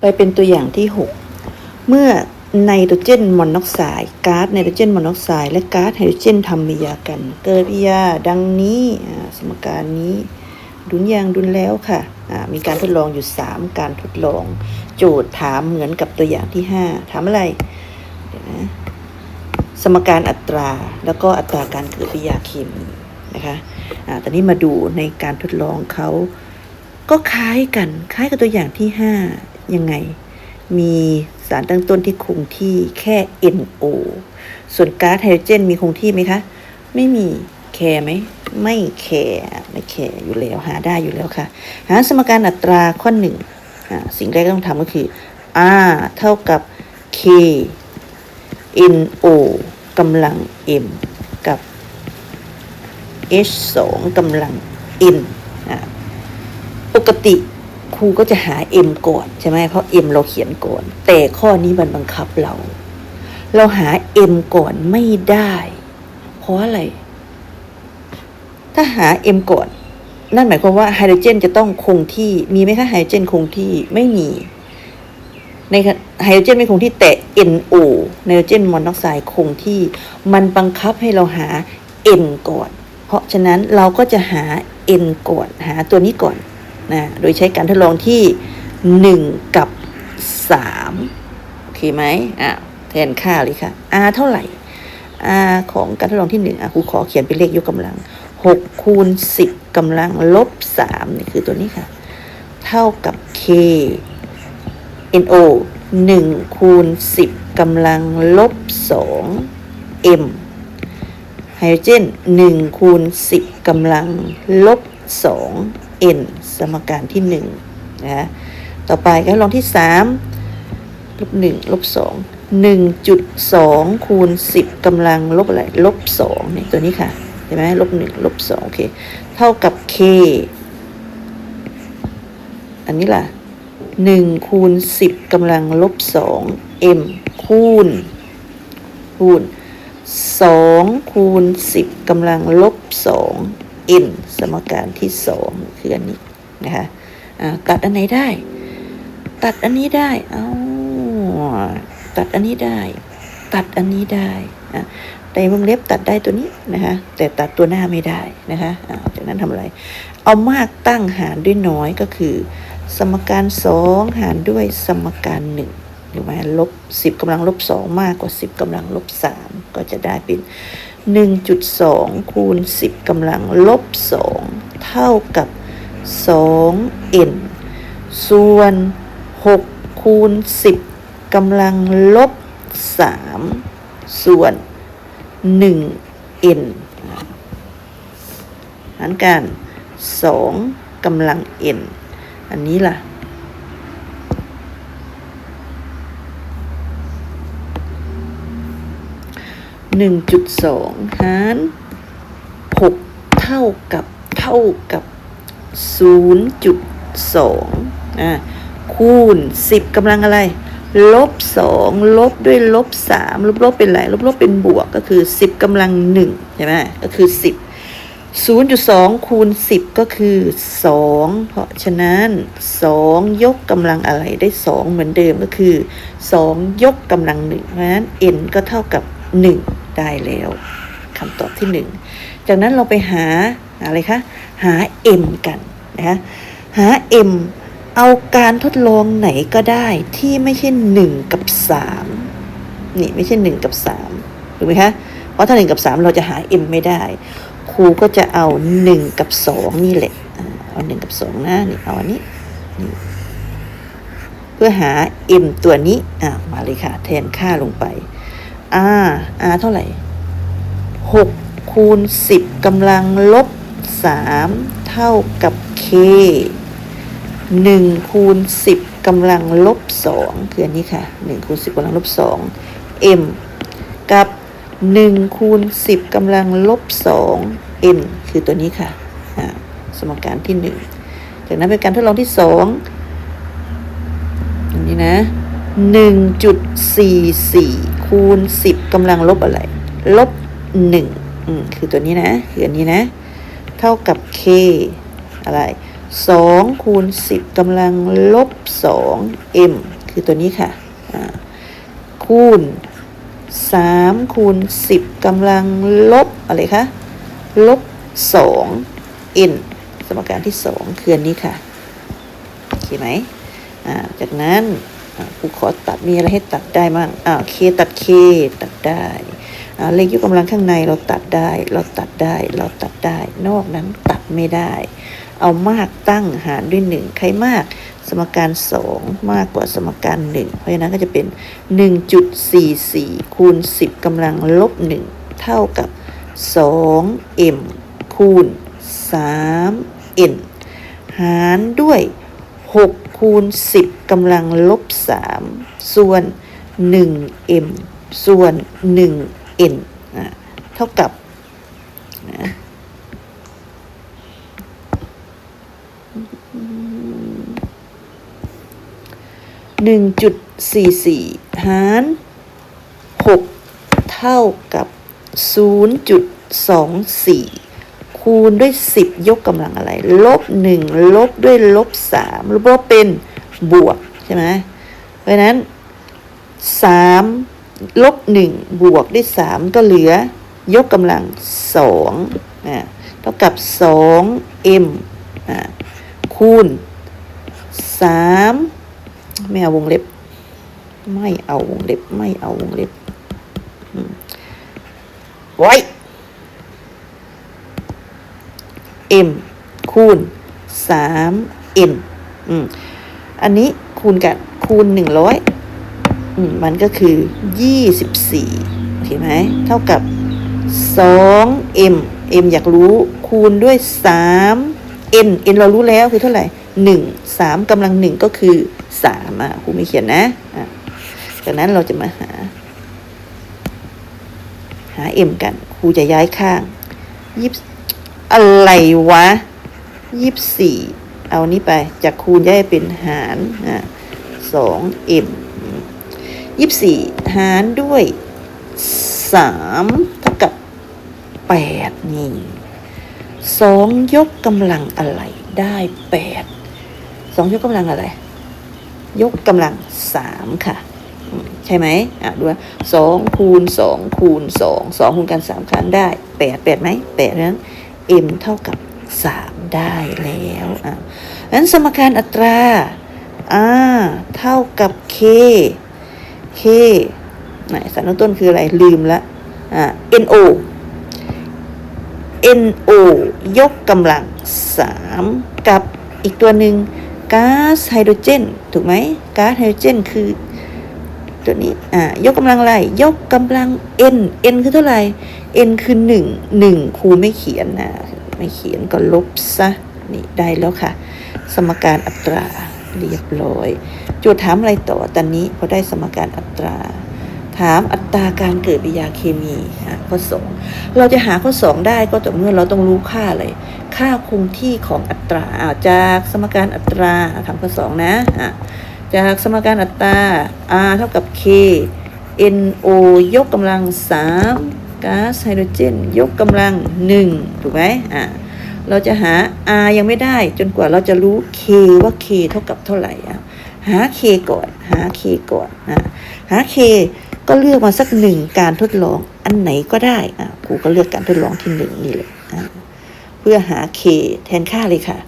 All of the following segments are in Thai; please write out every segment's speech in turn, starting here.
ไปเป็นตัวอย่างที่ 6 เมื่อไนโตรเจนมอนอกไซด์ก๊าซไนโตรเจนมอนอกไซด์และก๊าซไฮโดรเจนทำปฏิกิริยากัน เกิดปฏิกิริยาดังนี้สมการนี้ ดุนยางดุนแล้วค่ะมีการทดลองอยู่ 3 การทดลอง โจทย์ถามเหมือนกับตัวอย่างที่ 5 ถามอะไรเดี๋ยวนะสมการอัตรา แล้วก็อัตราการเกิดปฏิกิริยาเคมีนะคะอ่าตอนนี้มาดูในการทดลองเขาก็คล้ายกันคล้ายกับตัวอย่างที่ 5 ยังไง มีสารตั้งต้นที่คงที่แค่ NO ส่วนก๊าซไฮโดรเจนมีคงที่ไหมคะ ไม่มีแคร์ไหมไม่แคร์ไม่แคร์อยู่แล้วหาได้อยู่แล้วค่ะ หาสมการอัตราข้อหนึ่งสิ่งแรกต้องทำก็คือ R เท่ากับ K NO กำลัง M กับ H 2กำลัง N อ่าปกติ ครูก็จะหา m ก่อนใช่ไหมเพราะ m เราเขียนก่อน แต่ข้อนี้มันบังคับเรา เราหา m ก่อนไม่ได้ เพราะอะไร ถ้าหา m ก่อน นั่นหมายความว่าไฮโดรเจนจะต้องคงที่ มีไหมคะไฮโดรเจนคงที่ไม่มี ในไฮโดรเจนไม่คงที่แต่ NO ไนโตรเจนมอนอกไซด์คงที่ มันบังคับให้เราหา N ก่อน เพราะฉะนั้นเราก็จะหา N ก่อน หาตัวนี้ก่อน นะโดยใช้การทดลองที่ 1 กับ 3 โอเคไหมอะแทนค่าเลยค่ะ r เท่าไหร่ r ของการทดลองที่ 1อะครูขอเขียนเป็นเลขยกกำลัง 6 คูณ 10กำลังลบ3นี่คือตัวนี้ค่ะ เท่ากับ k no 1คูณ10กำลังลบ2 m ไฮโดรเจน1คูณ10กำลังลบ2 n สมการที่1นะต่อไปก็ลองที่3ลบ1ลบ2 1.2คูณ10กำลังลบอะไรลบ2เนี่ยตัวนี้ค่ะเห็นไหมลบ1ลบ2โอเคเท่ากับ k อันนี้ล่ะ1คูณ10กำลังลบ2 m คูณคูณ2คูณ10กำลังลบ2 n สมการที่2คืออันนี้ นะคะตัดอันไหนได้ ตัดอันนี้ได้ เอาตัดอันนี้ได้ ตัดอันนี้ได้อะแต่วงเล็บตัดได้ตัวนี้นะคะแต่ตัดตัวหน้าไม่ได้นะคะจากนั้นทำอะไร เอามากตั้งหารด้วยน้อยก็คือ สมการ2หารด้วยสมการ1หรือว่าลบ10กำลังลบ2มากกว่า10กำลังลบ3ก็จะได้เป็น1.2คูณ10กำลังลบ2เท่ากับ 2n ส่วน 6 คูณ 10กำลังลบ 3 ส่วน 1n หารกัน 2กำลัง n อันนี้ล่ะหนึ่งจุดสองหารหกเท่ากับเท่ากับ ศูนย์จุดสองอ่าคูณสิบกำลังอะไร ลบสองลบด้วยลบสามลบลบเป็นไรลบลบเป็นบวกก็คือสิบกำลังหนึ่งใช่ไหมก็คือสิบ0.2 คูณ 10 ก็คือ 2 เพราะฉะนั้น 2 ยกกำลังอะไรได้ 2 เหมือนเดิมก็คือ 2 ยกกำลัง1เพราะฉะนั้น n ก็เท่ากับ 1 ได้แล้วคำตอบที่ 1 จากนั้นเราไปหาอะไรคะหา m กันนะคะหา m เอาการทดลองไหนก็ได้ที่ไม่ใช่ 1 กับ 3 นี่ไม่ใช่ 1 กับ 3 ถูกไหมคะ เพราะถ้า 1 กับ 3 เราจะหา m ไม่ได้ ครูก็จะเอาหนึ่งกับสองนี่แหละ เอาหนึ่งกับสองนะ นี่เอาอันนี้นี่เพื่อหา m ตัวนี้อ่ามาเลยค่ะ แทนค่าลงไป r r เท่าไหร่หก คูณสิบกำลังลบสามเท่ากับ k หนึ่งคูณสิบกำลังลบสองคืออันนี้ค่ะหนึ่งคูณสิบกำลังลบสอง m กับหนึ่งคูณสิบกำลังลบสอง n คือตัวนี้ค่ะ สมการที่หนึ่งจากนั้นเป็นการทดลองที่สองอันนี้นะหนึ่งจุดสี่สี่คูณสิบกำลังลบอะไร ลบหนึ่ง อืมคือตัวนี้นะคืออันนี้นะ เท่ากับ k อะไร2คูณ10กำลังลบ2 m คือตัวนี้ค่ะคูณ3คูณ10กำลังลบอะไรคะลบ2 n สมการที่2คืออันนี้ค่ะโอเคไหมจากนั้นครูขอตัดมีอะไรให้ตัดได้มั่งอ่าเคตัดเคตัดได้ เลขยกกำลังข้างในเราตัดได้ เราตัดได้ เราตัดได้ นอกนั้นตัดไม่ได้ เอามากตั้งหารด้วยหนึ่งใครมากสมการสองมากกว่าสมการหนึ่งเพราะฉะนั้นก็จะเป็น 1.44 คูณ 10กำลังลบหนึ่งเท่ากับ 2m คูณ 3n หารด้วย 6 คูณ 10กำลังลบ 3 ส่วน 1m ส่วน 1n อะเท่ากับหนึ่งจุดสี่สี่หารหกเท่ากับศูนย์จุดสองสี่คูณด้วยสิบยกกำลังอะไร ลบหนึ่งลบด้วยลบสามลบเป็นบวก ใช่ไหมเพราะฉะนั้นสาม ลบหนึ่งบวกด้วยสามก็เหลือยกกำลังสองอ่าเท่ากับสอง m อ่าคูณสามไม่เอาวงเล็บ ไม่เอาวงเล็บ ไม่เอาวงเล็บอืมไว้ m คูณสาม n อืมอันนี้คูณกันคูณหนึ่งร้อย มันก็คือ 24โอเคไหมเท่ากับ 2m m อยากรู้คูณด้วย 3 n n เรารู้แล้วคือเท่าไหร่ 1 3กำลัง 1 ก็คือ 3 อะครูไม่เขียนนะอะจากนั้นเราจะมาหา หา m กันครูจะย้ายข้างยี่อะไรวะยี่สี่เอานี้ไปจากคูณย้ายเป็นหารอะสองเอ็ม 24 หารด้วย3เท่ากับ 8 นี่ 2 ยกกำลังอะไรได้ 8 2 ยกกำลังอะไร ยกกำลัง 3 ค่ะ ใช่ไหมอะดูว่า2คูณ2คูณ2 2คูณกัน 3 ครั้งได้ 8 8ไหม8นั้น m เท่ากับ 3 ได้แล้วอะงั้นสมการอัตราอ่าเท่ากับ k k ไหนสารตั้งต้นคืออะไรลืมละอ่า no no ยกกำลังสามกับอีกตัวหนึ่งก๊าซไฮโดรเจน ถูกไหมก๊าซไฮโดรเจนคือตัวนี้อ่ายกกำลังอะไร ยกกำลัง n n คือเท่าไหร่ n คือหนึ่งหนึ่งครูไม่เขียนนะไม่เขียนก็ลบซะนี่ได้แล้วค่ะ สมการอัตรา เรียบร้อยจทย์ถามอะไรต่อตอนนี้พอได้สมการอัตรา ถามอัตราการเกิดปฏิกิริยาเคมีอะข้อสองเราจะหาข้อสองได้ก็ต่อเมื่อเราต้องรู้ค่าอะไรค่าคงที่ของอัตราอาจากสมการอัตราอะทำข้อสองนะจากสมการอัตรา r เท่ากับ k no ยกกำลังสามก๊าซไฮโดรเจน ยกกำลังหนึ่งถูกไหมอะ เราจะหา r ยังไม่ได้จนกว่าเราจะรู้ k ว่า k เท่ากับเท่าไหร่อะหา k ก่อน หา k ก่อนอะหา k ก็เลือกมาสักหนึ่งการทดลองอันไหนก็ได้อะครูก็เลือกการทดลองที่หนึ่งนี่เลยอะเพื่อหา k แทนค่าเลยค่ะ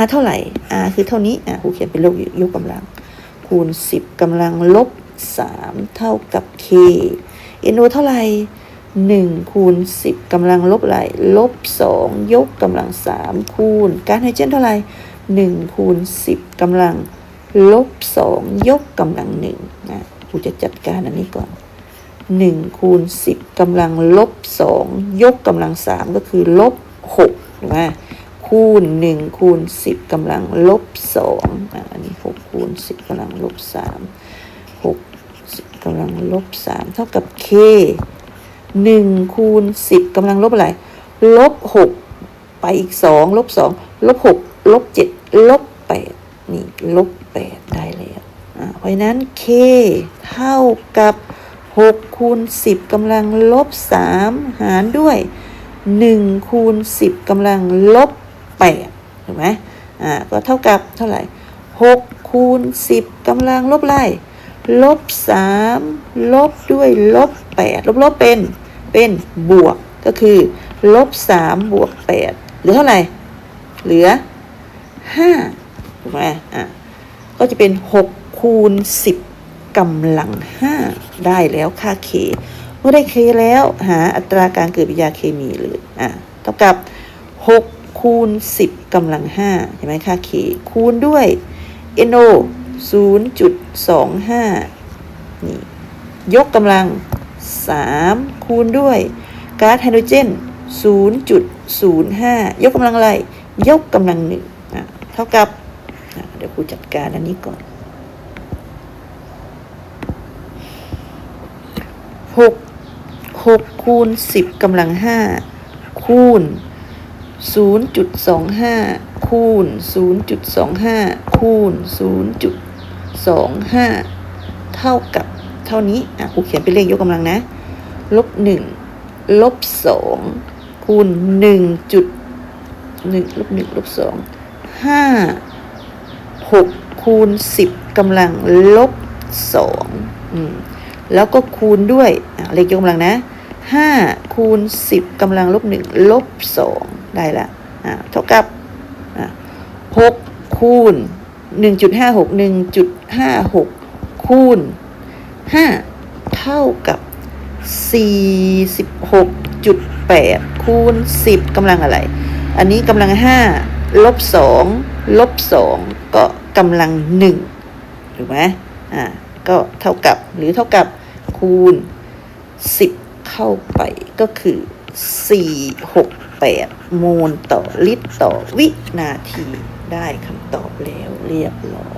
r เท่าไหร่ r คือเท่านี้อะครูเขียนเป็นลบยกกำลัง คูณ 10กำลังลบ3เท่ากับ k no เท่าไหร่ 1คูณ10กำลังลบอะไรลบ 2 ยกกำลัง 3 คูณก๊าซไฮโดรเจนเท่าไหร่1คูณ10กำลังลบ 2 ยกกำลัง1นะครูจะจัดการอันนี้ก่อน 1คูณ10กำลังลบ 2 ยกกำลัง 3 ก็คือลบ6ถูกไหมคูณ 1 คูณ 10กำลังลบ2อะอันนี้ 6 คูณ 10กำลังลบ 3 6 10กำลังลบ 3 เท่ากับ k 1คูณ10กำลังลบอะไรลบ6ไปอีก2ลบ2ลบ6ลบ7ลบ8นี่ลบ8ได้แล้วอะเพราะนั้น k เท่ากับ6คูณ10กำลังลบ3หารด้วย1คูณ10กำลังลบ8ถูกไหมอ่าก็เท่ากับเท่าไหร่หกคูณสิบกำลังลบไล่ ลบสามลบด้วยลบแปดลบลบเป็นเป็นบวกก็คือลบสามบวกแปดเหลือเท่าไหร่ เหลือห้าถูกไหมอะก็จะเป็นหกคูณสิบกำลังห้าได้แล้วค่าเคเมื่อได้เคแล้วหาอัตราการเกิดปฏิกิริยาเคมีเลยอะเท่ากับหกคูณสิบกำลังห้าเห็นไหมค่าเคคูณด้วย NO ศูนย์จุดสองห้านี่ ยกกำลัง 3 คูณด้วยก๊าซไฮโดรเจน 0.05 ยกกำลังอะไร ยกกำลังหนึ่งอะเท่ากับ เดี๋ยวครูจัดการอันนี้ก่อน6 6คูณ10กำลัง5คูณ0.25คูณ0.25คูณ 0.25เท่ากับเท่านี้อะครูเขียนเป็นเลขยกกำลังนะลบหนึ่งลบสองคูณหนึ่งจุดหนึ่งลบหนึ่งลบสองห้าหกคูณสิบกำลังลบสองแล้วก็คูณด้วยเลขยกกำลังนะห้าคูณสิบกำลังลบหนึ่งลบสองได้ละอะเท่ากับหกคูณ หนึ่งจุดห้าหกหนึ่งจุดห้าหกคูณห้าเท่ากับสี่สิบหกจุดแปดคูณสิบกำลังอะไร อันนี้กำลังห้าลบสองลบสองก็กำลังหนึ่งถูกไหมอ่า ก็เท่ากับหรือเท่ากับคูณสิบเข้าไปก็คือสี่หกแปดโมลต่อลิตรต่อวินาที ได้คำตอบแล้วเรียบร้อย